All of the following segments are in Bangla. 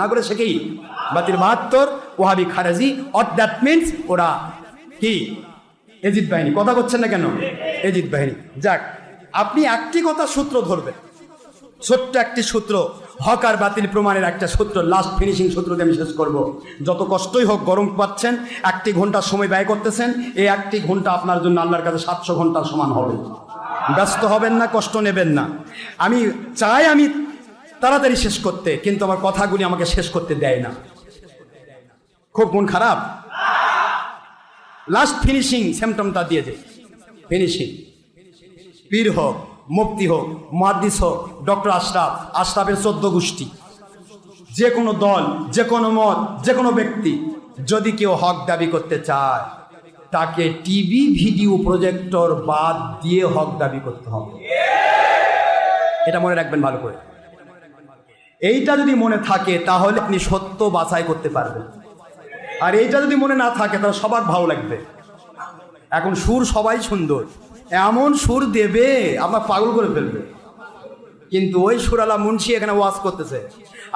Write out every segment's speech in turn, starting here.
না করে সে কি? বাতিল বাহাত্তর ওহাবি খারাজি। অট দ্যাট মিনস ওরা কি? এজিদ বাহিনী। কথা করছেন না কেন? এজিদ বাহিনী। যাক, আপনি একটি কথা সূত্র ধরবেন। ছোট্ট একটি সূত্র, হক আর বাতিল প্রমাণের একটা সূত্র লাস্ট ফিনিশিং সূত্র দিয়ে আমি শেষ করব। যত কষ্টই হোক, গরম পাচ্ছেন, একটি ঘণ্টা সময় ব্যয় করতেছেন, এই একটি ঘণ্টা আপনার জন্য আল্লাহর কাছে সাতশো ঘণ্টার সমান হবে। ব্যস্ত হবেন না, কষ্ট নেবেন না। আমি চাই আমি তাড়াতাড়ি শেষ করতে, কিন্তু আমার কথাগুলি আমাকে শেষ করতে দেয় না। খুব মন খারাপ? লাস্ট ফিনিশিং সিমটমটা দিয়ে যে ফিনিশিং পীর হোক মুক্তি হোক মহাদিস হোক, ডক্টর আশরাফ, আশরাফের চোদ্দ গোষ্ঠী। যে কোনো দল, যে কোনো মত, যে কোনো ব্যক্তি, যদি কেউ হক দাবি করতে চায়, তাকে টিভি ভিডিও প্রজেক্টর বাদ দিয়ে হক দাবি করতে হবে। এটা মনে রাখবেন ভালো করে। এইটা যদি মনে থাকে, তাহলে আপনি সত্য বাছাই করতে পারবেন। আর এইটা যদি মনে না থাকে, তাহলে সবার ভালো লাগবে। এখন সুর সবাই সুন্দর। এমন সুর দেবে আপনার পাগল করে ফেলবে। কিন্তু ওই সুরালা মুন্সি এখানে ওয়াজ করতেছে।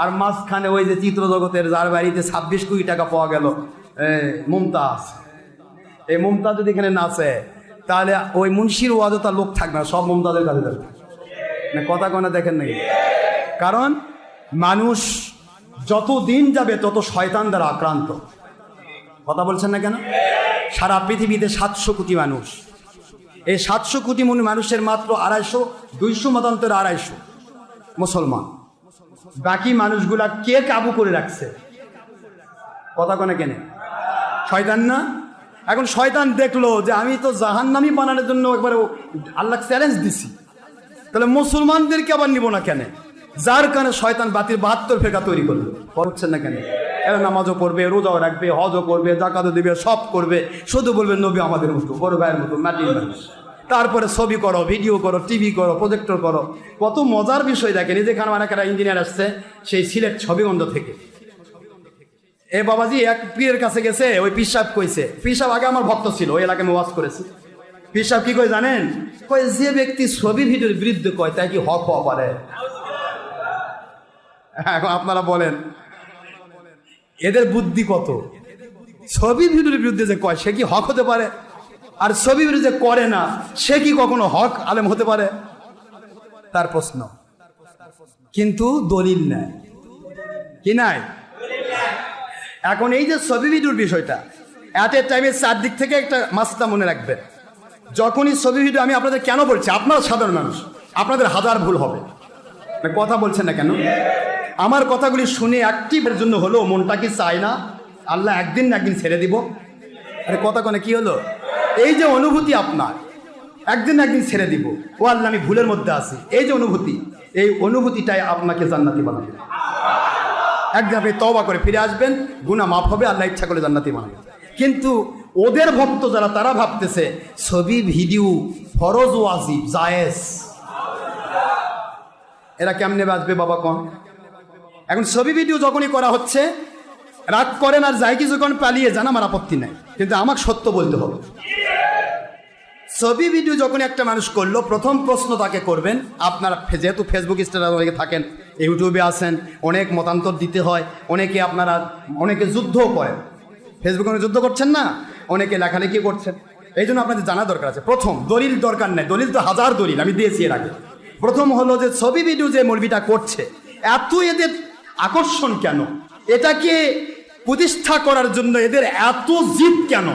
আর মাঝখানে ওই যে চিত্র জগতের যার বাড়িতে ছাব্বিশ কোটি টাকা পাওয়া গেল মুমতাজ। এই মুমতাজ যদি এখানে নাচে, তাহলে ওই মুন্সির ওয়াজও তার লোক থাকবে না, সব মুমতাজের কাছে যাবে না কথা কোনা দেখেন নাকি কারণ মানুষ যত দিন যাবে, তত শয়তান দ্বারা আক্রান্ত। কথা বলছেন না কেন? সারা পৃথিবীতে সাতশো কোটি মানুষ। এই সাতশো কোটি মন মানুষের মাত্র আড়াইশো, দুইশো মতান্তর আড়াইশো মুসলমান। বাকি মানুষগুলা কে কাবু করে রাখছে? কথা কনে কেনে? শয়তান না? এখন শয়তান দেখল যে আমি তো জাহান্নামি বানানোর জন্য একবারে আল্লাহ চ্যালেঞ্জ দিছি। তাহলে মুসলমানদেরকে আবার নিব না কেন? যার কারণে শয়তান বাতিল বাহাত্তর ফেকা তৈরি করল। করছেন না কেন? এরা নামাজও পড়বে, রোজাও রাখবে, হজও করবে, জাকাতও দিবে, সব করবে। শুধু বলবে নবী আমাদের মতো, বড় ভাইয়ের মতো, মাটির মানুষ। তারপরে ছবি করো, ভিডিও করো, টিভি করো প্রজেক্টর করো। কত মজার বিষয় দেখেন, এই অনেক একটা ইঞ্জিনিয়ার আসছে, সেই সিলেট ছবিগন্ধ থেকে। এ বাবাজি, এক পীরের কাছে গেছে, ওই পিসাব কইছে। পিসাব আগে আমার ভক্ত ছিল, ওই এলাকায় আমি ওয়াজ করেছি। পিসাব কি কই জানেন? কই যে ব্যক্তি ছবি ভিডিওর বিরুদ্ধে কয়, তাই কি হক হওয়া পারে? এখন আপনারা বলেন। এদের বুদ্ধি কত? ছবি ভিডিওর বিরুদ্ধে যে কয়, সে কি হক হতে পারে? আর ছবি বিরুদ্ধে করে না, সে কি কখনো হক আলেম হতে পারে? তার প্রশ্ন। কিন্তু দলিল নাই কি নাই এখন এই যে ছবি ভিডিওর বিষয়টা অ্যাট এ টাইমে চারদিক থেকে একটা মাস্তা মনে রাখবেন যখনই ছবি ভিডিও আমি আপনাদের কেন বলছি, আপনারা সাধারণ মানুষ, আপনাদের হাজার ভুল হবে। কথা বলছেন না কেন? আমার কথাগুলি শুনে অ্যাক্টিভের জন্য হলো মনটা কি চায় না? আল্লাহ একদিন না একদিন ছেড়ে দিব। আরে কথা কনে, কি হলো? এই যে অনুভূতি আপনার, একদিন না একদিন ছেড়ে দিব। ও আল্লাহ, আমি ভুলের মধ্যে আছি। এই যে অনুভূতি, এই অনুভূতিটাই আপনাকে জান্নাতি বানাবে। একদিন আপনি তবা করে ফিরে আসবেন গুণা মাফ হবে, আল্লাহ ইচ্ছা করে জান্নাতি বানাবে। কিন্তু ওদের ভক্ত যারা, তারা ভাবতেছে, ছবি, ভিডিও, ফরজ ওয়াজিব জায়েজ। এরা কেমনে বাঁচবে বাবা কন? এখন ছবি ভিডিও যখনই করা হচ্ছে, রাগ করেন আর যাই কিছু যখন পালিয়ে যান, আমার আপত্তি নাই। কিন্তু আমাকে সত্য বলতে হবে। ছবি ভিডিও যখন একটা মানুষ করল, প্রথম প্রশ্ন তাকে করবেন, আপনার যেহেতু ফেসবুক স্ট্যাটাস থাকেন ইউটিউবে আসেন অনেক মতান্তর দিতে হয়, অনেকে আপনারা, অনেকে যুদ্ধও করেন। ফেসবুকে যুদ্ধ করছেন না, অনেকে লেখালেখি করছেন। এই জন্য আপনাদের জানা দরকার আছে। প্রথম, দলিল দরকার নেই। দলিল তো হাজার দলিল, আমি দিয়েছি এর আগে। প্রথম হলো যে ছবি ভিডিও যে মলবিটা করছে এত এদের আকর্ষণ কেন? এটাকে প্রতিষ্ঠা করার জন্য এদের এত জিদ কেন?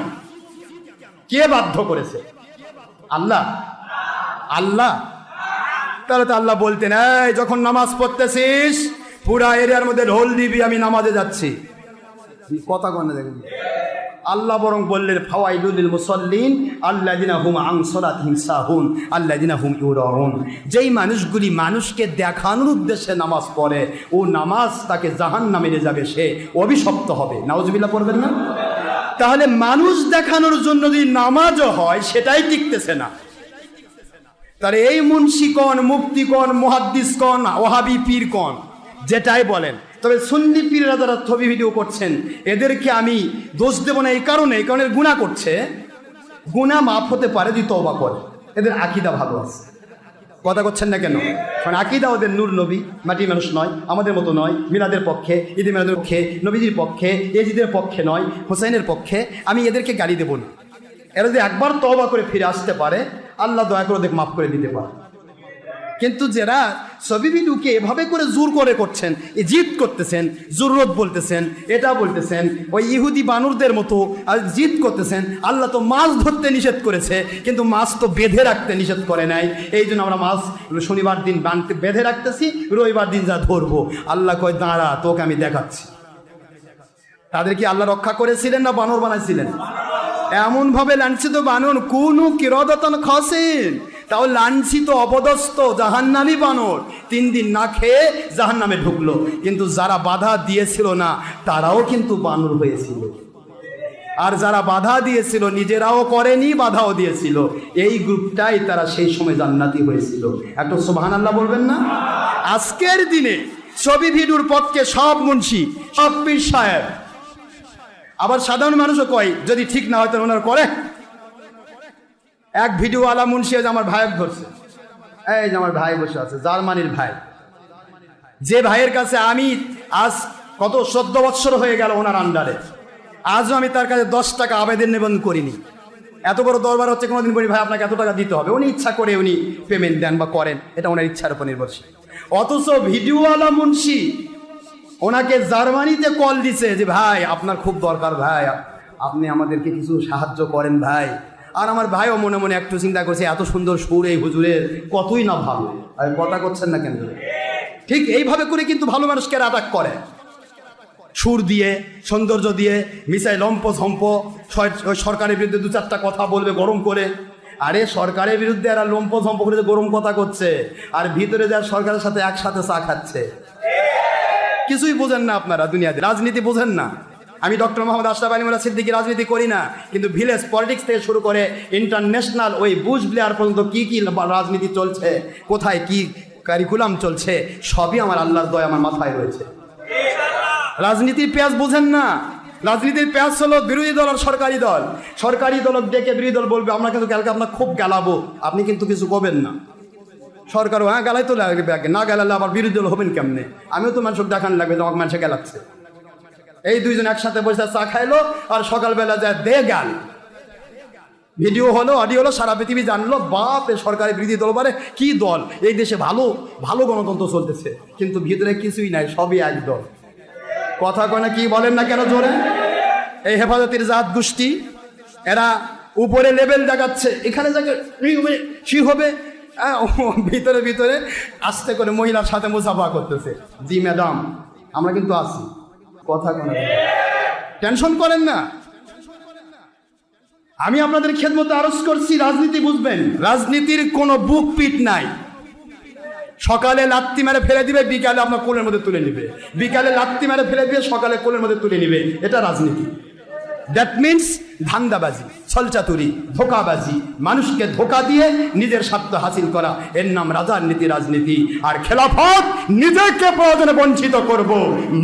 কে বাধ্য করেছে? আল্লাহ। আল্লাহ। তাহলে তো আল্লাহ বলতেন, এই, যখন নামাজ পড়তেছিস, পুরা এরিয়ার মধ্যে ঢোল দিবি, আমি নামাজে যাচ্ছি। কথা কনে দেখুন আল্লাহ বরং বললেন, ফাওয়াইলুল মুসল্লিন আল্লাহ দিনা হুম আংসরাত হিংসাহুন আল্লাহ দিনা হুম ইউরাহুন যেই মানুষগুলি মানুষকে দেখানোর উদ্দেশ্যে নামাজ পড়ে, ও নামাজ তাকে জাহান নামে নিয়ে যাবে, সে অভিশপ্ত হবে। নাউজবিল্লাহ পড়বেন না? তাহলে মানুষ দেখানোর জন্য যদি নামাজও হয়, সেটাই টিকতেছে না। তাহলে এই মুন্সিকন মুক্তিকন মহাদ্দিসকন ওহাবি পীরকন যেটাই বলেন তবে সুন্নি পীররা যারা ছবি, ভিডিও করছেন, এদেরকে আমি দোষ দেব না এই কারণে এই কারণে গুণা করছে। গুণা মাফ হতে পারে যদি তবা করে। এদের আকিদা ভালো আছে। কথা করছেন না কেন? কারণ আকিদা ওদের নূর নবী, মাটি মানুষ নয়, আমাদের মতো নয়, মিলাদের পক্ষে, ঈদ মিলাদের পক্ষে, নবীজির পক্ষে এজিদের পক্ষে নয় হোসেনের পক্ষে, আমি এদেরকে গালি দেবো না। এরা যদি একবার তবা করে ফিরে আসতে পারে, আল্লাহ দয়া করে ওদের মাফ করে দিতে পারে। কিন্তু যারা ভিডিওকে এভাবে করে জোর করে করছেন জিদ করতেছেন, জরুরত বলতেছেন, এটা বলতেছেন, ওই ইহুদি বানুরদের মতো জিদ করতেছেন, আল্লাহ তো মাছ ধরতে নিষেধ করেছে, কিন্তু মাছ তো বেঁধে রাখতে নিষেধ করে নাই। এই জন্য আমরা মাছ শনিবার দিন বানতে বেঁধে রাখতেছি, রবিবার দিন যা ধরবো। আল্লাহ কয়, দাঁড়া, তোকে আমি দেখাচ্ছি। তাদের কি আল্লাহ রক্ষা করেছিলেন না বানর বানাইছিলেন? এমনভাবে লাঞ্ছিত বানর কুনু কিরদতন খসেন তাও লাঞ্ছিত, অপদস্থ, জাহান্নামি বানর। তিন দিন না খেয়ে জাহান্নামে ঢুকলো। কিন্তু যারা বাধা দিয়েছিল না, তারাও কিন্তু বানর হয়েছিল। আর যারা বাধা দিয়েছিল, নিজেরাও করেনি, বাধাও দিয়েছিল। এই গ্রুপটাই তারা সেই সময় জান্নাতি হয়েছিল। একটু সোহান আল্লাহ বলবেন না? আজকের দিনে ছবি ভিডুর পথকে সব মুন্সি, সব পীর সাহেব। আবার সাধারণ মানুষও কয়, যদি ঠিক না হয় তাহলে ওনারা করে। এক ভিডিও আলা মুন্সি আজ আমার ভাই ধরছে। এই যে আমার ভাই বসে আছে, জার্মানির ভাই। যে ভাইয়ের কাছে আমি আজ কত চোদ্দ বৎসর হয়ে গেল ওনার আন্ডারে। আজও আমি তার কাছে দশ টাকা আবেদন নিবেদন করিনি। এত বড় দরবার হচ্ছে, কোনোদিন বলি, ভাই, আপনাকে এত টাকা দিতে হবে। উনি ইচ্ছা করে উনি পেমেন্ট দেন বা করেন, এটা ওনার ইচ্ছার উপর নির্ভরশীল। অথচ ভিডিওওয়ালা মুন্সি ওনাকে জার্মানিতে কল দিছে যে, ভাই, আপনার খুব দরকার, ভাই, আপনি আমাদেরকে কিছু সাহায্য করেন, ভাই। আর আমার ভাইও মনে মনে একটু চিন্তা করছে, এত সুন্দর সুর এই হুজুরের, কতই না ভালো? আর কথা করছেন না কেন? ঠিক এইভাবে করে কিন্তু ভালো মানুষকে অ্যাটাক করে। সুর দিয়ে, সৌন্দর্য দিয়ে মিসাই লম্প ঝম্প সরকারের বিরুদ্ধে দু চারটা কথা বলবে গরম করে। আরে সরকারের বিরুদ্ধে এরা লম্প ঝম্প করে গরম কথা করছে, আর ভিতরে যা সরকারের সাথে একসাথে চা খাচ্ছে। কিছুই বোঝেন না আপনারা দুনিয়াতে। রাজনীতি বোঝেন না। আমি ডক্টর মোহাম্মদ আশরাফ আলী মোল্লা সিদ্দিকি রাজনীতি করি না, কিন্তু ভিলেজ পলিটিক্স থেকে শুরু করে ইন্টারন্যাশনাল ওই বুশ ব্লেয়ার পর্যন্ত কি কি রাজনীতি চলছে, কোথায় কি কারিকুলাম চলছে, সবই আমার আল্লাহর দয় আমার মাথায় রয়েছে। রাজনীতির পেঁয়াজ বোঝেন না, রাজনীতির পেঁয়াজ হলো বিরোধী দল আর সরকারি দল। সরকারি দল ডেকে বিরোধী দল বলবে, আমরা কিন্তু কালকে আপনার খুব গালাবো, আপনি কিন্তু কিছু করবেন না। সরকারও হ্যাঁ গালাই তো লাগবে না গেলালে আবার বিরোধী দল হবেন কেমনে? আমিও তো মানুষকে দেখান লাগবে আমাকে মানুষে গেলাচ্ছে। এই দুইজন একসাথে বসে চা খাইলো আর সকালবেলা যায় দে গাল ভিডিও হলো অডিও হলো, সারা পৃথিবী জানলো, বাপ সরকারি বিরোধী দল বারে কি দল? এই দেশে ভালো ভালো গণতন্ত্র চলতেছে, কিন্তু ভিতরে কিছুই নাই, সবই এক দল। কথা না কি বলেন না কেন জোরে? এই হেফাজতের জাত গোষ্ঠী, এরা উপরে লেভেল দেখাচ্ছে, এখানে যাকে ই হবে ও ভিতরে ভিতরে আস্তে করে মহিলার সাথে মুসাফা করতেছে। জি, ম্যাডাম, আমরা কিন্তু আছি। কথা কোন টেনশন করেন না। আমি আপনাদের খেদমতে আরজ করছি, রাজনীতি বুঝবেন। রাজনীতির কোনো বুক পিট নাই। সকালে লাত্তি মেরে ফেলে দিবে, বিকালে আপনার কোলের মধ্যে তুলে নিবে। বিকালে লাত্তি মেরে ফেলে দিবে সকালে কোলের মধ্যে তুলে নিবে। এটা রাজনীতি। দ্যাট মিন্স ধান্দাবাজি, ছলচাতুরি, ধোকাবাজি, মানুষকে ধোকা দিয়ে নিজের স্বার্থ হাসিল করা। এর নাম রাজার নীতি, রাজনীতি। আর খেলাফত নিজেকে প্রয়োজনে বঞ্চিত করব,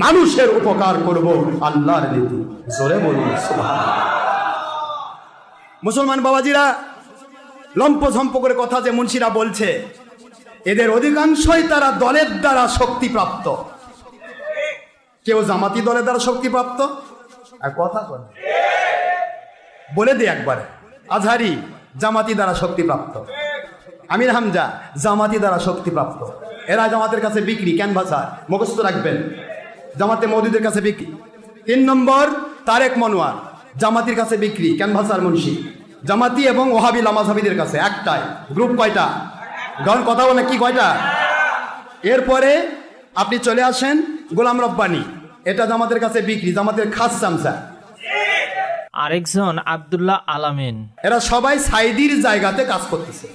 মানুষের উপকার করব, আল্লাহর নীতি। জোরে বলুন মুসলমান বাবাজিরা লম্প ঝম্প করে কথা যে মুন্সিরা বলছে, এদের অধিকাংশই তারা দলের দ্বারা শক্তিপ্রাপ্ত। কেউ জামাতি দলের দ্বারা শক্তিপ্রাপ্ত? আর কথা বলে বলে দে একবারে। আজহারি, জামাতি দ্বারা শক্তিপ্রাপ্ত। আমির হামজা, জামাতি দ্বারা শক্তিপ্রাপ্ত। এরা জামাতের কাছে বিক্রি ক্যানভাসার মুখস্থ রাখবেন। জামাতে মৌদুদের কাছে বিক্রি। তিন নম্বর, তারেক মনোয়ার। জামাতির কাছে বিক্রি ক্যানভাসার মুন্সি। জামাতি এবং ওহাবি লামাজাবিদের কাছে একটাই। গ্রুপ কয়টা? গণ কথা বলে কি কয়টা? এরপরে আপনি চলে আসেন গোলাম রব্বানি। এটা জামাতের কাছে বিক্রি জামাতের খাস চামচা। আরেকজন আব্দুল্লাহ আলামিন। এরা সবাই সাইদির জায়গাতে কাজ করতেছে।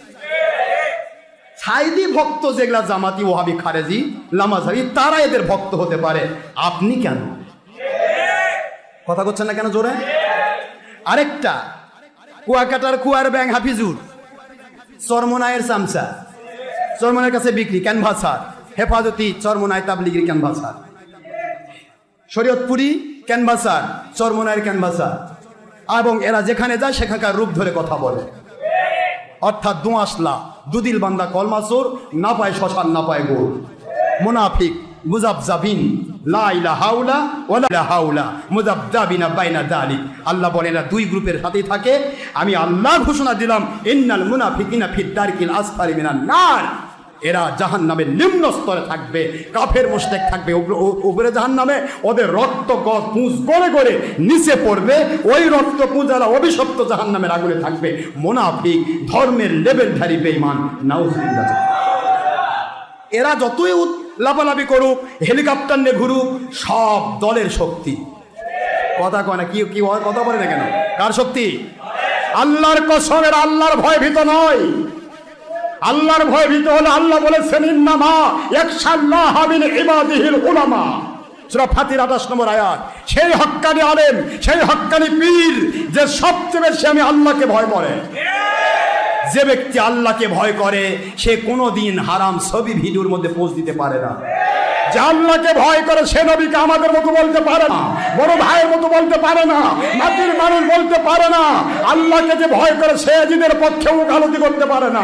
সাইদি ভক্ত যেগুলা জামাতি ওহাবি খারেজি লামাজাবি তারা এদের ভক্ত হতে পারে। আপনি কেন? কথা করছেন না কেন জোরে? আরেকটা কুয়াকাটার কুয়ার ব্যাং হাফিজুর চরমনায়ের চামচা। চরমনায়ের কাছে বিক্রি ক্যানভাসার হেফাজতি চরমনায় তাবলিগির ক্যানভাসার শরীয়তপুরি ক্যানভাসার চরমনায়ের ক্যানভাসার। এবং এরা যেখানে যায়, সেখানকার রূপ ধরে কথা বলে। অর্থাৎ দোঁয়াশলা দুদিল বান্দা কলমাসুর না পায় শ্মশান, না পায় গোর মুনাফিক, মুজাবজাবিন আল্লাহ বলে, এরা দুই গ্রুপের সাথেই থাকে। আমি আল্লাহ ঘোষণা দিলাম, ইন্নাল মুনাফিকিনা ফিদ দারকিল আসফালি মিনান নার। এরা জাহান নামের নিম্ন স্তরে থাকবে, কাফের মোস্টেক থাকবে উপরে- জাহান নামে ওদের রক্ত পুঁজ করে করে নিচে পড়বে, ওই রক্ত পুঁজালা অভিশপ্ত জাহান নামের আগুনে থাকবে, মোনাফিক ধর্মের লেভেলধারী বেইমান নাউজুবিল্লাহ। এরা যতই লাফালাফি করুক, হেলিকপ্টার নিয়ে ঘুরুক, সব দলের শক্তি। কথা কয় না, কি কি কথা বলে না কেন? কার শক্তি? আল্লাহর কসমের আল্লাহর ভয় ভীত নয়। আল্লাহর ভয় ভীত হলে আল্লাহ বলেছেন, ইন্নামা ফাতির 28 নম্বর আয়াত, সেই হক্কানি সেই হক্কানি পীর, যে সবচেয়ে বেশি আমি আল্লাহকে ভয় করে। যে ব্যক্তি আল্লাহকে ভয় করে, সে কোনোদিন হারাম ছবি ভিডিওর মধ্যে পোস্ট দিতে পারে না। যে আল্লাহকে ভয় করে সে নবীকে আমাদের মতো বলতে পারে না। বড় ভাইয়ের মতো বলতে পারে না। মাটির মানুষ বলতে পারে না। আল্লাহকে যে ভয় করে সে জিদের পক্ষে ওকালতি করতে পারে না।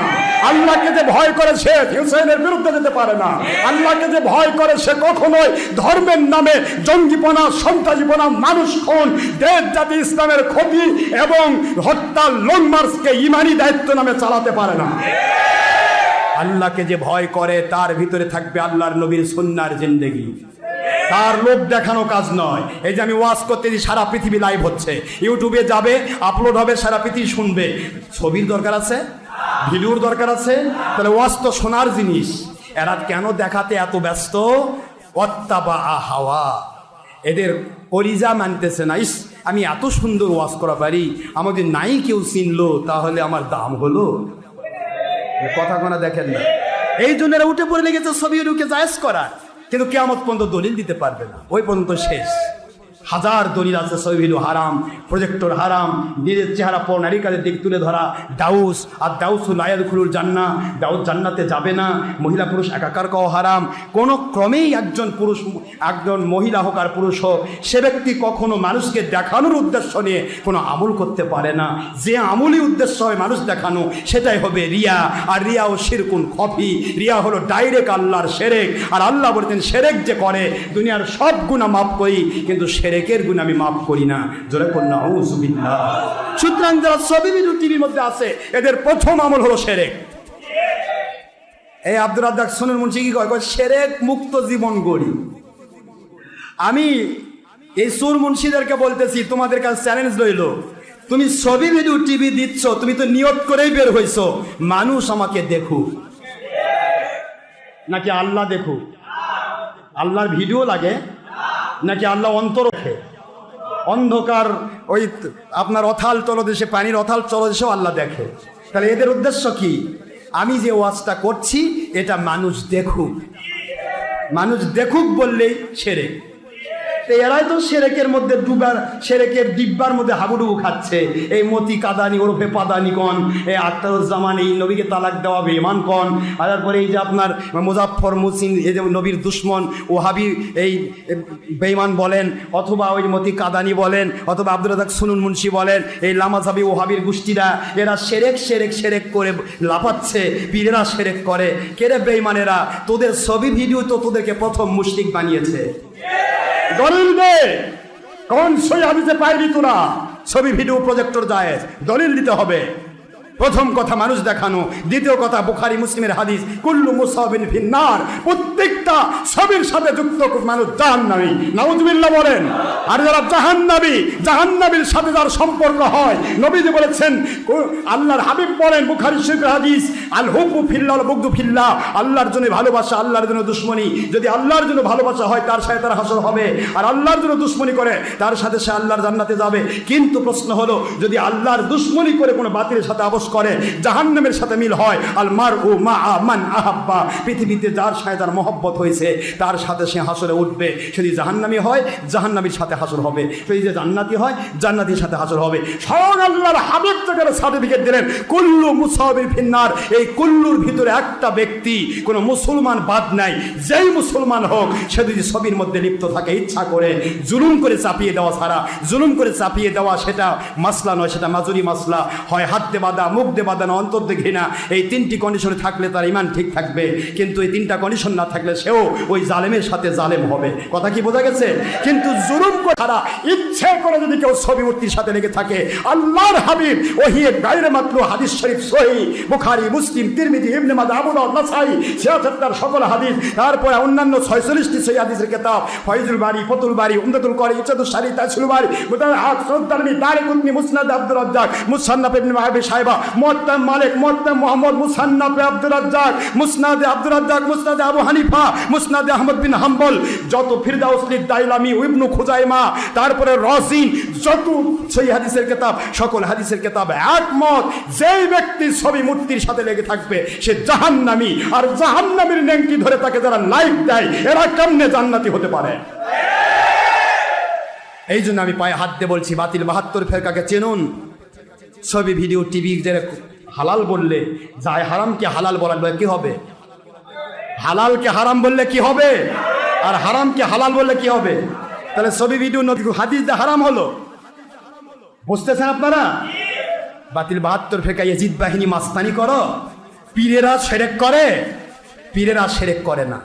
আল্লাহকে যে ভয় করে সে হুসেনের বিরুদ্ধে যেতে পারে না। আল্লাহকে যে ভয় করে সে কখনোই ধর্মের নামে জঙ্গিপনা, সন্ত্রাসীপনা, মানুষ খুন, দেশ জাতি ইসলামের ক্ষতি এবং হত্যা লং মার্চকে ইমানি দায়িত্ব নামে চালাতে পারে না। আল্লাহকে যে ভয় করে, তার ভিতরে থাকবে আল্লাহর নবীর সুন্নার জিন্দেগি। তার লোক দেখানো কাজ নয়। এই যে আমি ওয়াজ করতে সারা পৃথিবী লাইভ হচ্ছে। ইউটিউবে যাবে আপলোড হবে, সারা পৃথিবী শুনবে। ছবির দরকার আছে? ভিডিওর দরকার আছে? তাহলে ওয়াজ তো শোনার জিনিস। এরা কেন দেখাতে এত ব্যস্ত? অত্তাবা হাওয়া। এদের পরিজা মানতেছে না, ইস, আমি এত সুন্দর ওয়াজ করা পারি। আমাদের নাই কেউ চিনলো, তাহলে আমার দাম হলো? কথা কোনা দেখেন না। এই জন্য এরা উঠে পড়ে লেগেছে ছবি রুকে জায়েজ করা। কিন্তু কেমন পর্যন্ত দলিল দিতে পারবে না। ওই পর্যন্ত শেষ। হাজার দলিল আছে সহিলু হারাম প্রজেক্টর হারাম, নিজের চেহারা পর নারিকাদের দিক তুলে ধরা, দাউস, আর দাউসুল আয়াদ খুলুল জান্না দাউস জান্নাতে যাবে না, মহিলা পুরুষ একাকার কও হারাম, কোনো ক্রমেই একজন পুরুষ, একজন মহিলা হোক আর পুরুষ হোক, সে ব্যক্তি কখনো মানুষকে দেখানোর উদ্দেশ্য নিয়ে কোনো আমল করতে পারে না। যে আমলই উদ্দেশ্য হয় মানুষ দেখানো, সেটাই হবে রিয়া, আর রিয়া ও শিরকুন খফি রিয়া হলো ডাইরেক্ট আল্লাহর সেরেক, আর আল্লাহ বলতেন সেরেক যে করে, দুনিয়ার সব গুণা মাফ করি, কিন্তু সেরেকের গুণ আমি মাফ করি না। জোরে কন্যা হুজুবিল্লাহ সুতরাং যারা ভিডিও টিভির মধ্যে আছে এদের প্রথম আমল হলো সেরেক। এই আব্দুর রাজ্জাক সোনুর মুন্সি কি কয়, সেরেক মুক্ত জীবন গড়ি। আমি এই সুর মুন্সিদেরকে বলতেছি তোমাদের কাছে চ্যালেঞ্জ রইল। তুমি ছবি ভিডিও টিভি দিচ্ছ তুমি তো নিয়ত করেই বের হইছো। মানুষ আমাকে দেখুক। নাকি আল্লাহ দেখুক? আল্লাহর ভিডিও লাগে? নাকি আল্লাহ অন্তরকে অন্ধকার, ওই আপনার অথাল তলদেশে, পানির অথাল তলদেশেও আল্লাহ দেখে। তাহলে এদের উদ্দেশ্য কি? আমি যে ওয়াজটা করছি, এটা মানুষ দেখুক। মানুষ দেখুক বললেই তো এরাই তো সেরেকের মধ্যে ডুবার, সেরেকের ডিব্বার মধ্যে হাবুডুবু খাচ্ছে। এই মতি কাদানি, ওরফে পাদানি কন এই আক্তারুজ্জামান এই নবীকে তালাক দেওয়া বেমান কন। আর তারপরে এই যে আপনার মুজাফর মুসিন, এই যে নবীর দুশ্মন, ওহাবি এই বেইমান বলেন, অথবা ওই মতি কাদানি বলেন, অথবা আব্দুল রাজাক সুনুন মুন্সি বলেন, এই লামাজাবি ওহাবির গোষ্ঠীরা, এরা সেরেক সেরেক সেরেক করে লাফাচ্ছে, পীরেরা সেরেক করে। কেরে বেইমানেরা তোদের ছবি ভিডিও তো তোদেরকে প্রথম মুশরিক বানিয়েছে। দলিল দে। কোন সই হাদিসে পাইলি তোরা ছবি ভিডিও প্রজেক্টর যায় দলিল দিতে হবে। প্রথম কথা মানুষ দেখানো, দ্বিতীয় কথা বুখারি, মুসলিমের হাদিস, কুল্লু মুসাবিন ফিন্নার, প্রত্যেকটা ছবির সাথে যুক্ত মানুষ জাহান্নামী। নাউজুবিল্লাহ বলেন, আর যারা জাহান্নাবী জাহান্নাবীর সাথে যার সম্পর্ক হয়, নবীজি বলেছেন আল্লাহর হাবিব বলেন, বুখারি শরীফের হাদিস আল হুবু ফিল্লাহ বুগদু ফিল্লাহ আল্লাহর জন্য ভালোবাসা আল্লাহর জন্য দুশ্মনী। যদি আল্লাহর জন্য ভালোবাসা হয়, তার সাথে তার হাসর হবে। আর আল্লাহর জন্য দুশ্মনী করে, তার সাথে সে আল্লাহর জান্নাতে যাবে। কিন্তু প্রশ্ন হলো, যদি আল্লাহর দুশ্মনী করে কোনো বাতিলের সাথে আপোষ করে, জাহান্নামের সাথে মিল হয়। আল মার ও মা আমান আহাব্বা। পৃথিবীতে যার সাথে তার মহব্বত হয়েছে, তার সাথে সে হাসরে উঠবে। যদি জাহান্নামি হয়, জাহান্নামীর সাথে হাসর হবে। যদি যে জান্নাতি হয়, জান্নাতির সাথে হাসর হবে। স্বয়ং আল্লাহর হাবিব থেকে সার্টিফিকেট দিলেন, কুল্লু মুসাবির ফিন্নার। এই কুল্লুর ভিতরে একটা ব্যক্তি, কোনো মুসলমান বাদ নাই। যেই মুসলমান হোক, সে যদি ছবির মধ্যে লিপ্ত থাকে, ইচ্ছা করে, জুলুম করে চাপিয়ে দেওয়া ছাড়া, জুলুম করে চাপিয়ে দেওয়া সেটা মাসলা নয়, সেটা মাজুরি মাসলা। হয় হাতে বাঁধা মুখ দিয়ে বাঁধানো অন্তর দিয়ে ঘৃণা। এই তিনটি কন্ডিশনে থাকলে তার ইমান ঠিক থাকবে, কিন্তু এই তিনটা কন্ডিশন না থাকলে সেও ওই জালেমের সাথে জালেম হবে। কথা কি বোঝা গেছে? কিন্তু জুলুম তারা ইচ্ছে করে যদি কেউ ছবি মূর্তির সাথে লেগে থাকে, আল্লাহর হাবিব ওহিয়ে গাইরে মাত্র হাদিস শরীফ সহি, বুখারি, মুসলিম, তিরমিজি, ইবনে মাদা আবু দাউদ, নাসাই, ছিয়াত্তর সকল হাদিস, তারপরে অন্যান্য ছয়চল্লিশটি সেই হাদিসের কিতাব, ফয়জুল বাড়ি ফতুল বাড়ি উমদাতুল করি ইচ্ছাদুল সারি তাইসুল বাড়ি মুতার হাত সন্তানমি দারে কুতনি মুসনাদ আব্দুর রাজ্জাক, মুসান্নাফ ইবনে মাহবি সাহেবা মুআত্তাম মালিক মোহাম্মদ রাজ্জাক, মুসনাদে রাজ্জাক, মুসনাদে আবু হানিফা, মুসনাদে আহমদ বিন হাম্বল। যত দাইলামি খুজাইমা, তারপরে রসিন যত সেই হাদিসের কিতাব, সকল হাদিসের কিতাব একমত, যেই ব্যক্তি ছবি মূর্তির সাথে লেগে থাকবে, সে জাহান্নামী। আর জাহান্নামীর নেংটি ধরে তাকে যারা লাইফ দেয়, এরা কেমনে জান্নাতি হতে পারে? এই জন্য আমি পায়ে হাত দিয়ে বলছি, বাতিল বাহাত্তর ফেরকাকে চেনুন। ছবি ভিডিও টিভি হালাল বললে, যায় হারামকে হালাল বলার কি হবে? হালালকে হারাম বললে কি হবে? আর হারামকে হালাল বললে কি হবে? তাহলে ছবি ভিডিও হাদিস দিয়ে হারাম হলো। বুঝতেছেন আপনারা? বাতিল বাহাত্তর ফেকা ইয়েজিদ বাহিনী মাস্তানি করো। পীরেরা সেরেক করে, পীরেরা সেরেক করে না।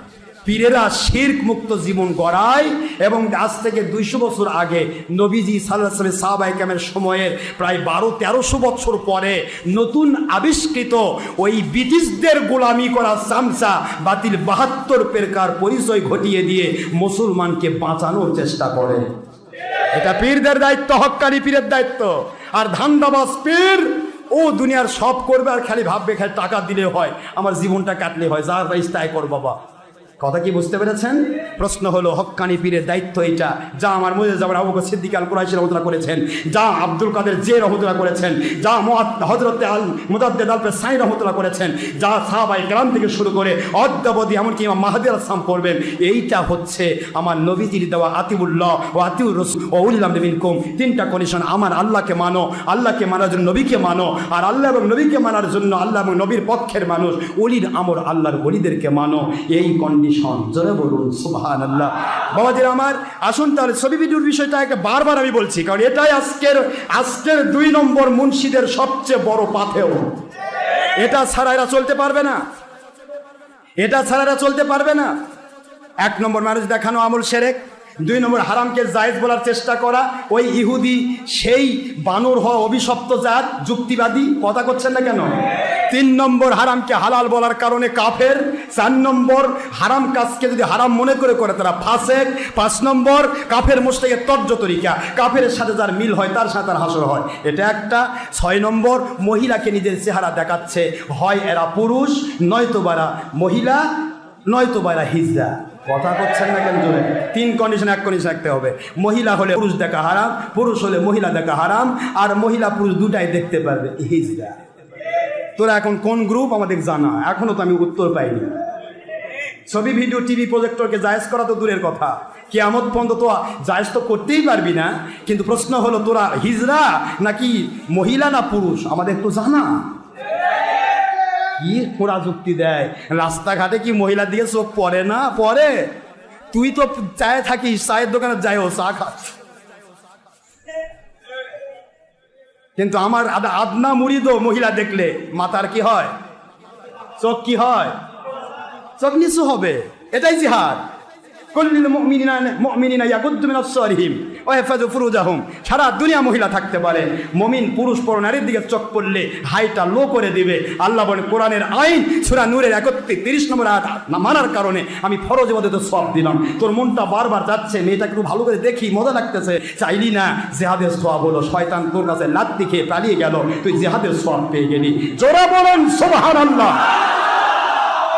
পীরেরা শির্ক মুক্ত জীবন গড়ায় এবং আজ থেকে দুইশো বছর আগে নবীজি সাল্লাহ সাহাবাই কামের সময়ের প্রায় বারো, তেরোশো বছর পরে নতুন আবিষ্কৃত ওই ব্রিটিশদের গোলামি করা চামচা বাতিল বাহাত্তর পেরকার পরিচয় ঘটিয়ে দিয়ে মুসলমানকে বাঁচানোর চেষ্টা করে। এটা পীরদের দায়িত্ব হক্কানি পীরের দায়িত্ব। আর ধান্দাবাজ পীর, ও দুনিয়ার সব করবে আর খালি ভাববে, খালি টাকা দিলে হয়, আমার জীবনটা কাটলে হয়, যা তাই কর বাবা। কথা কি বুঝতে পেরেছেন? প্রশ্ন হলো হক্কানি পীরের দায়িত্ব এটা যা আমার মধ্যে যাবার আবু সিদ্দিক আল কুরাইশি রহমতুল্লাহ করেছেন, যা আব্দুল কাদের জে রহমতুল্লাহ করেছেন, যা হজরত আল মুদাদ্দেদ আল সাই রহমতুল্লাহ করেছেন, যা সাহাবাই গ্রাম থেকে শুরু করে অদ্যাবধি এমনকি ইমাম মাহাদির আসলাম পড়বেন, এইটা হচ্ছে আমার নবীজির দেওয়া আতিবুল্লাহ ও আতিউর রসুল ও উল্লাম নবীন কুম তিনটা কন্ডিশন আমার আল্লাহকে মানো, আল্লাহকে মানার জন্য নবীকে মানো, আর আল্লাহ এবং নবীকে মানার জন্য আল্লাহ এবং নবীর পক্ষের মানুষ অলির আমর আল্লাহর অলিদেরকে মানো। এই কন্ডিশন জোরে বলুন সুবহান আল্লাহ বাবাজির আমার, আসুন তাহলে ছবি ভিডিওর বিষয়টা একে বারবার আমি বলছি, কারণ এটাই আজকের আজকের দুই নম্বর মুন্সিদের সবচেয়ে বড় পাথেও। এটা ছাড়া এরা চলতে পারবে না। এটা ছাড়া এরা চলতে পারবে না। এক নম্বর মানুষ দেখানো আমল সেরেক। দুই নম্বর, হারামকে জায়েজ বলার চেষ্টা করা। ওই ইহুদি, সেই বানর হওয়া অভিশপ্ত জাত, যুক্তিবাদী, কথা করছেন না কেন? তিন নম্বর, হারামকে হালাল বলার কারণে কাফের। চার নম্বর, হারাম কাজকে যদি হারাম মনে করে করে তারা ফাসেক। পাঁচ নম্বর, কাফের মোস্টেকের তর্জ তরিকা। কাফের সাথে যার মিল হয়, তার সাথে তার হাসর হয়। এটা একটা। ছয় নম্বর, মহিলাকে নিজের চেহারা দেখাচ্ছে। হয় এরা পুরুষ নয়তো বারা মহিলা। নয়তো বাইরা হিজড়া। কথা করছেন না কেন জোরে? তিন কন্ডিশন এক কন্ডিশন রাখতে হবে। মহিলা হলে পুরুষ দেখা হারাম, পুরুষ হলে মহিলা দেখা হারাম, আর মহিলা পুরুষ দুটাই দেখতে পারবে, হিজড়া। তোরা এখন কোন গ্রুপ আমাদের জানা। এখনও তো আমি উত্তর পাইনি। ছবি ভিডিও টিভি প্রজেক্টরকে জায়েজ করা তো দূরের কথা। কেয়ামত পর্যন্ত তো জায়েজ তো করতেই পারবি না। কিন্তু প্রশ্ন হলো, তোরা হিজরা নাকি মহিলা না পুরুষ? আমাদের তো জানা। কি খোঁড়া যুক্তি দেয়? রাস্তাঘাটে কি মহিলার দিকে চোখ পড়ে না? পরে তুই তো চায়ে থাকিস, চায়ের দোকানে যাই ও চা খাস কিন্তু আমার আদা- আদনা মুড়িদ মহিলা দেখলে মাতার কি হয়? চোখ কি হয়? চোখ নিচু হবে। এটাই জিহাদ। কুল্লিল মুমিনিনা মুমিনিনা ইয়াগুদ্দু মিন আবসারিহিম ওয়া ইয়াহফাযু ফুরুজাহুম। সারা দুনিয়া মহিলা থাকতে পারে। মুমিন, পুরুষ, পর নারীর দিকে চোখ পড়লে হাইটা লো করে দিবে। আল্লাহ বলেন, কোরআনের আইন সূরা নূরের 31 নম্বর আয়াত মানার কারণে আমি ফরজ ইবাদতে সব দিলাম। তোর মনটা বারবার যাচ্ছে, মেয়েটাকে একটু ভালো করে দেখি, মজা লাগতেছে। চাইলি না, জেহাদের সওয়াব হলো। শয়তান তোর কাছে লাত্তি খেয়ে পালিয়ে গেল। তুই জেহাদের সওয়াব পেয়ে গেলি। জোরে বলেন, সুবহানাল্লাহ।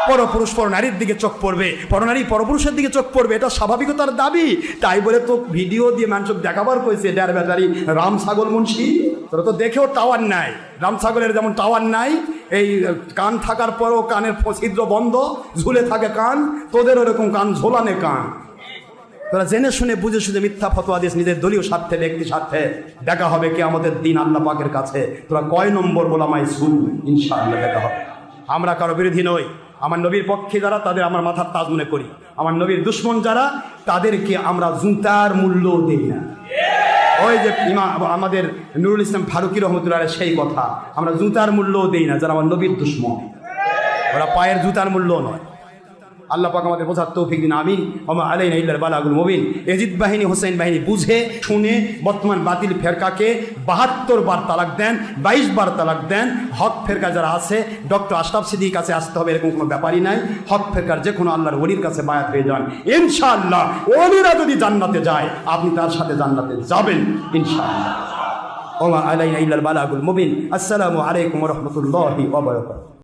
পরপুরুষ পর নারীর দিকে চোখ পড়বে। পরনারী পরপুরুষের দিকে চোখ পড়বে, এটা স্বাভাবিকতার দাবি। তাই বলে তো ভিডিও দিয়ে মানুষ দেখাবার কইছে ডের বেচারি রাম ছাগল মুন্সি। তোরা তো দেখেও টাওয়ার নাই। রাম ছাগলের যেমন টাওয়ার নাই, এই কান থাকার পরও কানের ছিদ্র বন্ধ, ঝুলে থাকে কান, তোদের ওরকম কান ঝোলানে কান। তোরা জেনে শুনে বুঝে শুনে মিথ্যা ফতোয়া দিস, নিজের দলীয় স্বার্থে, ব্যক্তি স্বার্থে। দেখা হবে কি আমাদের দিন আল্লাহ পাকের কাছে। তোরা কয় নম্বর বলামাই শুন, ইনশাআল্লাহ দেখা হবে। আমরা কারও বিরোধী নই। আমার নবীর পক্ষে যারা, তাদের আমার মাথার তাজ মনে করি। আমার নবীর দুশ্মন যারা, তাদেরকে আমরা জুতার মূল্য দিই না। ওই যে ইমা, আমাদের নুরুল ইসলাম ফারুকি রহমতুল্লাহ সেই কথা। আমরা জুতার মূল্যও দেই না, যারা আমার নবীর দুশ্মন। ওরা পায়ের জুতার মূল্য নয়। আল্লাহ পাক আমাদের বোঝার তৌফিক দিন, আমিন। ওমা আলাইনা ইল্লাল বালাগুল মুবিন। এজিদ বাহিনী হোসেন বাহিনী বুঝে, শুনে বর্তমান বাতিল ফেরকাকে বাহাত্তর বার তালাক দেন, বাইশ বার তালাক দেন। হক ফেরকা যারা আছে, ডক্টর আশরাফ সিদ্দিক কাছে আসতে হবে, এরকম কোনো ব্যাপারই নাই। হক ফেরকার যে কোনো আল্লাহর ওলির কাছে বায়াত হয়ে যান। ইনশাআল্লাহ, ওলিরা যদি জান্নাতে যায়, আপনি তার সাথে জান্নাতে যাবেন, ইনশাআল্লাহ। ওমা আলাইনা ইল্লাল বালাগুল মুবিন। আসসালামু আলাইকুম রহমতুল্লাহি ওয়া বারাকাতুহু।